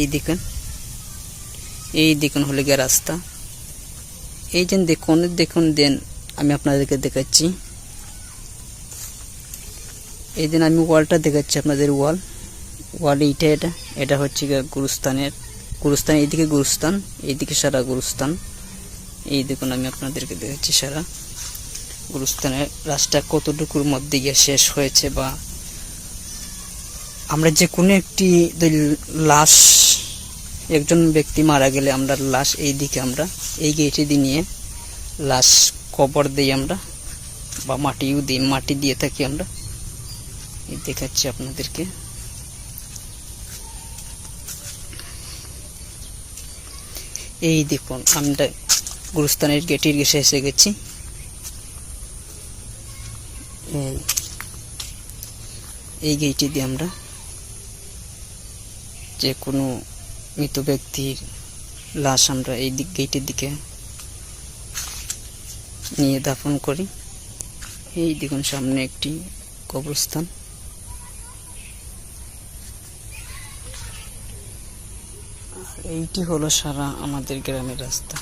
এই দেখুন। এই দেখুন হলে গিয়ে রাস্তা। এই যে দেখুন দেখুন দেন আমি আপনাদেরকে দেখাচ্ছি। এই দিন আমি ওয়ালটা দেখাচ্ছি আপনাদের ওয়াল। ওয়াল এইটা, এটা এটা হচ্ছে গুরুস্থানের, গুরুস্থান এইদিকে গুরুস্থান, এইদিকে সারা গুরুস্থান। এই দেখুন আমি আপনাদেরকে দেখাচ্ছি সারা। গুরুস্থানের রাস্তা কতটুকুর মধ্যে গিয়ে শেষ হয়েছে বা আমরা যে কোনো একটি লাশ, একজন ব্যক্তি মারা গেলে আমরা লাশ এই দিকে আমরা, এই গেটে দিয়ে নিয়ে লাশ কবর দিই আমরা বা মাটিও দিই, মাটি দিয়ে থাকি আমরা। দেখাচ্ছি আপনাদেরকে। এই দেখুন, আমরা গুরুস্থানের গেটের গেছে এসে গেছি। এই গেটে দিয়ে আমরা যে কোনো মৃত ব্যক্তির লাশ আমরা এই দিক গেটের দিকে নিয়ে দাফন করি। এই দেখুন সামনে একটি কবরস্থান। এইটি হলো সারা আমাদের গ্রামের রাস্তা।